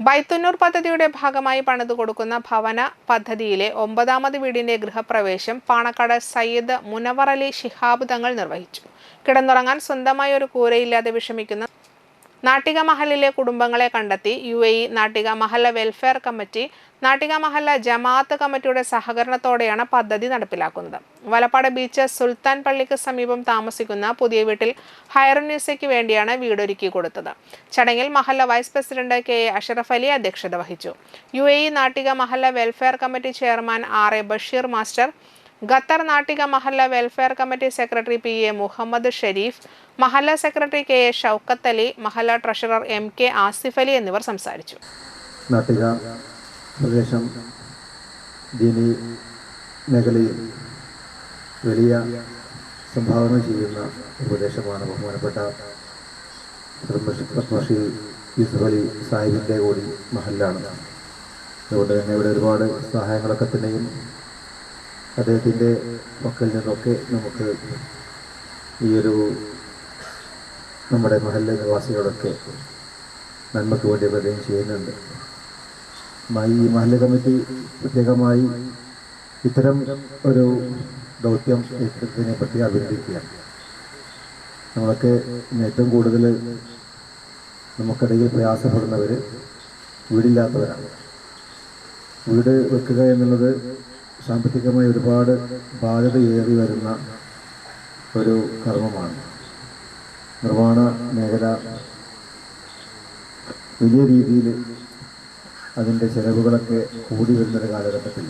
ബൈത്തുന്നൂർ പദ്ധതിയുടെ ഭാഗമായി പണിതു കൊടുക്കുന്ന ഭവന പദ്ധതിയിലെ ഒമ്പതാമത് വീടിന്റെ ഗൃഹപ്രവേശം പാണക്കാട് സയ്യിദ് മുനവർ അലി ശിഹാബ് തങ്ങൾ നിർവഹിച്ചു. കിടന്നുറങ്ങാൻ സ്വന്തമായി ഒരു കൂരയില്ലാതെ വിഷമിക്കുന്ന നാട്ടിക മഹലിലെ കുടുംബങ്ങളെ കണ്ടെത്തി U A E Nattika welfare committee Nattika മഹല്ല ജമാഅത്ത് കമ്മിറ്റിയുടെ സഹകരണത്തോടെയാണ് പദ്ധതി നടപ്പിലാക്കുന്നത്. വലപ്പാട് ബീച്ച് സുൽത്താൻ പള്ളിക്ക് സമീപം താമസിക്കുന്ന പുതിയ വീട്ടിൽ ഹൈറന്യൂസയ്ക്ക് വേണ്ടിയാണ് വീടൊരുക്കി കൊടുത്തത്. ചടങ്ങിൽ മഹല്ല vice president K A Ashraf Ali അധ്യക്ഷത വഹിച്ചു. U A E Nattika welfare committee chairman R A Basheer master Qatar Nattika മഹല്ല welfare committee secretary P A Muhammad Sharif മഹല്ല secretary K A Shoukath Ali മഹല്ല treasurer M K Asif Ali എന്നിവർ സംസാരിച്ചു. നാട്ടിക പ്രദേശം മേഖലയിൽ വലിയ സംഭാവന ചെയ്യുന്ന ഉപദേശമാണ് ബഹുമാനപ്പെട്ട പത്മശ്രീ അലി സാഹിബിന്റെ കൂടി മഹലാണ് അതുകൊണ്ട് തന്നെ ഇവിടെ ഒരുപാട് സഹായങ്ങളൊക്കെ തന്നെയും അദ്ദേഹത്തിന്റെ മക്കളിൽ നിന്നൊക്കെ നമുക്ക് ഈ ഒരു നമ്മുടെ മഹല്ല നിവാസികളൊക്കെ നന്മയ്ക്ക് വേണ്ടി പ്രദയം ചെയ്യുന്നുണ്ട്. ഈ മഹല്ല കമ്മിറ്റി പ്രത്യേകമായി ഇത്തരം ഒരു ദൗത്യം ഏറ്റെടുത്തതിനെ പറ്റി അഭിനന്ദിക്കുകയാണ്. നമ്മളൊക്കെ ഏറ്റവും കൂടുതൽ നമുക്കിടയിൽ പ്രയാസപ്പെടുന്നവർ വീടില്ലാത്തവരാണ്. വീട് വെക്കുക എന്നുള്ളത് സാമ്പത്തികമായി ഒരുപാട് ബാധ്യതയേറി വരുന്ന ഒരു കർമ്മമാണ്. നിർമ്മാണ മേഖല വലിയ രീതിയിൽ അതിന്റെ ചെലവുകളൊക്കെ കൂടി വരുന്നൊരു കാലഘട്ടത്തിൽ